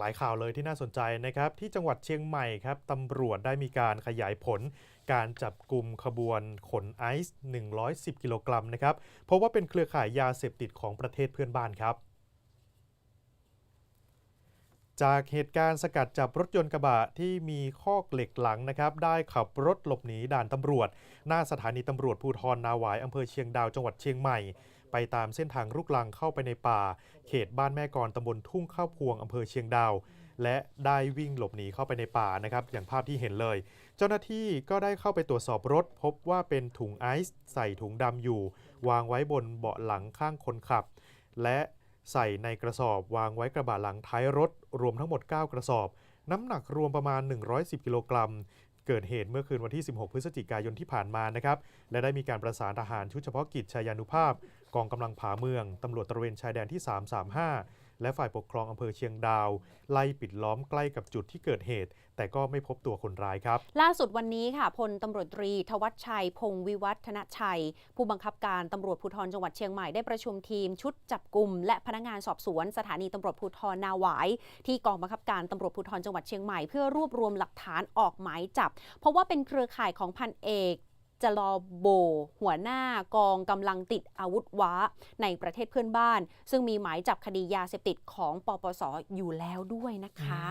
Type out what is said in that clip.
หลายข่าวเลยที่น่าสนใจนะครับ ที่จังหวัดเชียงใหม่ครับตำรวจได้มีการขยายผล การจับกลุ่มขบวนขนไอซ์ 110 กิโลกรัมนะครับเพราะว่าเป็นเครือข่ายยาเสพติดของประเทศเพื่อนบ้านครับ จากเหตุการณ์สกัดจับรถยนต์กระบะที่มีคอกเหล็กหลังนะครับ ได้ขับรถหลบหนีด่านตำรวจ หน้าสถานีตำรวจภูธรนาหวายอำเภอเชียงดาวจังหวัดเชียงใหม่ ไปตามเส้นทางลูกลังเข้าไปในป่า เขตบ้านแม่กรตำบลทุ่งข้าวพวงอำเภอเชียงดาว และได้วิ่งหลบหนีเข้าไปในป่านะครับ อย่างภาพที่เห็นเลย เจ้าหน้าที่ก็ได้เข้าไปตรวจสอบรถ พบว่าเป็นถุงไอซ์ใส่ถุงดำอยู่ วางไว้บนเบาะหลังข้างคนขับ และใส่ในกระสอบวางไว้กระบะหลังท้ายรถ รวมทั้งหมด 9 กระสอบ น้ำหนักรวมประมาณ 110 กิโลกรัมเกิดเหตุเมื่อคืนวันที่ 16 พฤศจิกายนที่ผ่านมานะครับ และได้มีการประสานทหารชุดเฉพาะกิจชายานุภาพ กองกำลังผาเมืองตำรวจตระเวนชายแดนที่ 335 และฝ่ายปกครองอำเภอเชียงดาว ไล่ปิดล้อมใกล้กับจุดที่เกิดเหตุ แต่ก็ไม่พบตัวคนร้ายครับ ล่าสุดวันนี้ค่ะพลตำรวจตรีทวัชชัย พงวิวัฒนชัย ผู้บังคับการตำรวจภูธรจังหวัดเชียงใหม่ได้ประชุมทีม ชุดจับกลุ่มและพนักงานสอบสวนสถานีตำรวจภูธรนาหวาย ที่กองบังคับการตำรวจภูธรจังหวัดเชียงใหม่เพื่อรวบรวมหลักฐานออกหมายจับ เพราะว่าเป็นเครือข่ายของพันเอก จลอโบ หัวหน้ากองกำลังติดอาวุธว้าในประเทศเพื่อนบ้าน ซึ่งมีหมายจับคดียาเสพติดของปปสอยู่แล้วด้วยนะคะ